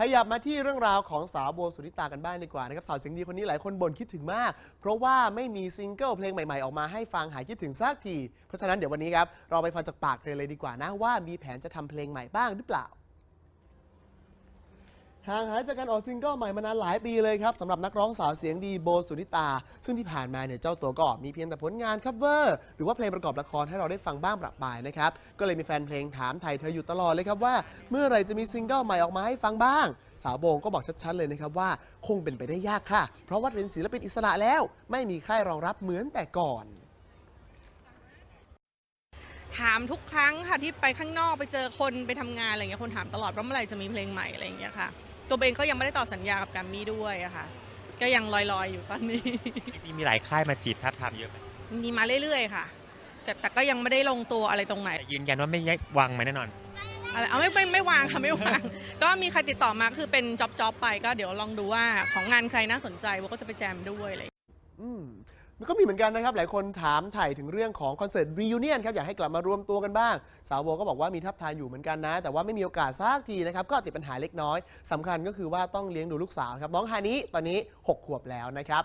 ขยับมาที่เรื่องราวของสาวโบสุนิตากันบ้างดีกว่านะครับสาวเสียงดีคนนี้หลายคนบ่นคิดถึงมาก เพราะว่าไม่มีซิงเกิลเพลงใหม่ๆ ออกมาให้ฟังหายคิดถึงสักที เพราะฉะนั้นเดี๋ยววันนี้ครับ เราไปฟังจากปากเธอเลยดีกว่านะว่ามีแผนจะทำเพลงใหม่บ้างหรือเปล่า ห่างหายจากการออกซิงเกิลใหม่มานานหลายปีเลยครับสำหรับนักร้องสาวเสียงดีโบสุนิตา ซึ่งที่ผ่านมาเนี่ยเจ้าตัวก็มีเพียงแต่ผลงานคัฟเวอร์ หรือว่าเพลงประกอบละครให้เราได้ฟังบ้างประปรายนะครับ ก็เลยมีแฟนเพลงถามไทยเธออยู่ตลอดเลยครับว่า เมื่อไรจะมีซิงเกิลใหม่ออกมาให้ฟังบ้าง สาวโบงก็บอกชัดๆเลยนะครับว่าคงเป็นไปได้ยากค่ะ เพราะว่าเป็นศิลปินอิสระแล้ว ไม่มีค่ายรองรับเหมือนแต่ก่อนถามทุกครั้งค่ะที่ไปข้างนอกไปเจอคนไปทำงานอะไรเงี้ยคนถามตลอดว่าเมื่อไหร่จะมีเพลงใหม่อะไรอย่างเงี้ยค่ะ ตัวเองก็ยังไม่ได้ต่อสัญญากับแกรมมี่ด้วยอะค่ะ ก็ยังลอยๆอยู่ตอนนี้ จริงๆมีหลายค่ายมาจีบทับทามเยอะไหมมีมาเรื่อยๆค่ะ แต่แต่ก็ยังไม่ได้ลงตัวอะไรตรงไหนแต่ยืนยันว่าไม่ยัยวางไหมแน่นอน อะไรเอาไม่ไม่ไม่วางค่ะไม่วาง ก็มีใครติดต่อมาคือเป็นจ็อบจ็อบไปก็เดี๋ยวลองดูว่าของงานใครน่าสนใจโบก็จะไปแจมด้วยอะไรอย่างเลยอืม มันก็มีเหมือนกันนะครับ หลายคนถามถ่ายถึงเรื่องของคอนเสิร์ต reunion ครับ อยากให้กลับมารวมตัวกันบ้าง สาวโบก็บอกว่ามีทับทายอยู่เหมือนกันนะ แต่ว่าไม่มีโอกาสสักทีนะครับ ก็ติดปัญหาเล็กน้อยสำคัญก็คือว่าต้องเลี้ยงดูลูกสาวครับ น้องฮานิตอนนี้ 6 ขวบแล้วนะครับ